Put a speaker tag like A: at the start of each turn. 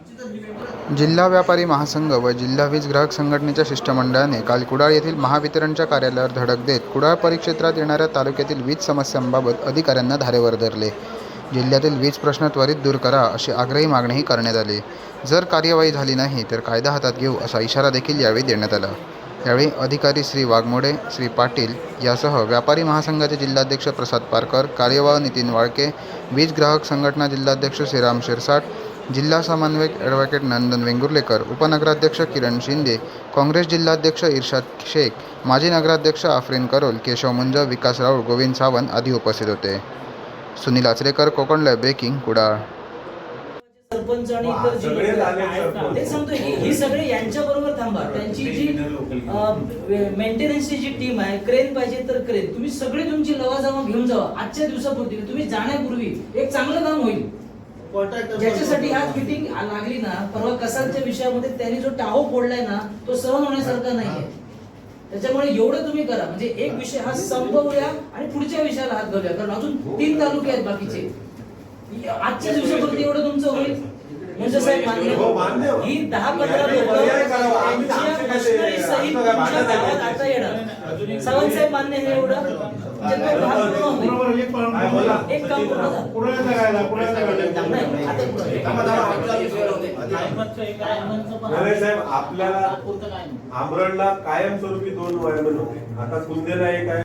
A: जिल्हा व्यापारी महासंघ व जिल्हा वीज ग्राहक संघटनेच्या शिष्टमंडळाने काल कुडाळ येथील महावितरणच्या कार्यालयावर धडक देत कुडाळ परिक्षेत्रात येणाऱ्या तालुक्यातील वीज समस्यांबाबत अधिकाऱ्यांना धारेवर धरले. जिल्ह्यातील वीज प्रश्न त्वरित दूर करा अशी आग्रही मागणीही करण्यात आली. जर कार्यवाही झाली नाही तर कायदा हातात घेऊ असा इशारा देखील यावेळी देण्यात आला. यावेळी अधिकारी श्री वाघमोडे श्री पाटील यासह व्यापारी महासंघाचे जिल्हाध्यक्ष प्रसाद पारकर कार्यवाह नितीन वाळके वीज ग्राहक संघटना जिल्हाध्यक्ष श्रीराम शिरसाट जिल्हा समन्वयक ॲडव्होकेट नंदन वेंगुर्लेकर उपनगराध्यक्ष किरण शिंदे काँग्रेस जिल्हाध्यक्ष इर्शाद शेख माजी नगराध्यक्ष आफरीन करोल केशव मुंज विकास राऊळ गोविंद सावंत आदी उपस्थित होते. Sunil Achrekar Konkan live breaking Kudal.
B: Sarpanch आणि इतर जी सांगतो ही सगळे यांच्या बरोबर थांबा. त्यांची जी मेंटेनन्सची जी टीम आहे क्रेन पाहिजे तर क्रेन तुम्ही सगळे तुमची लवाजमा घेऊन जावा. आजच्या दिवसापुरती तुम्ही जाण्यापूर्वी एक चांगलं काम होईल. ज्याच्यासाठी आज मिटिंग लागली ना परवा कसालच्या विषयामध्ये त्यांनी जो टाहो फोडलाय ना तो सहन होण्यासारखा नाहीये. त्याच्यामुळे एवढं तुम्ही करा. म्हणजे एक विषय हा संपवूया आणि पुढच्या विषयाला हात घालूया. कारण अजून तीन तालुके आहेत बाकीचे. आजच्या दिवसापुरती एवढं तुमचं होईल? म्हणजे साहेब
C: हो, मान्य हो.
B: ही दहा पंधरा लोक आता येणार. सावंत साहेब मान्य हे एवढं. म्हणजे
D: एक
B: काम
C: आपल्याला आमरडला कायमस्वरूपी दोन वायरमन होते. आता कुंदेला एक आहे.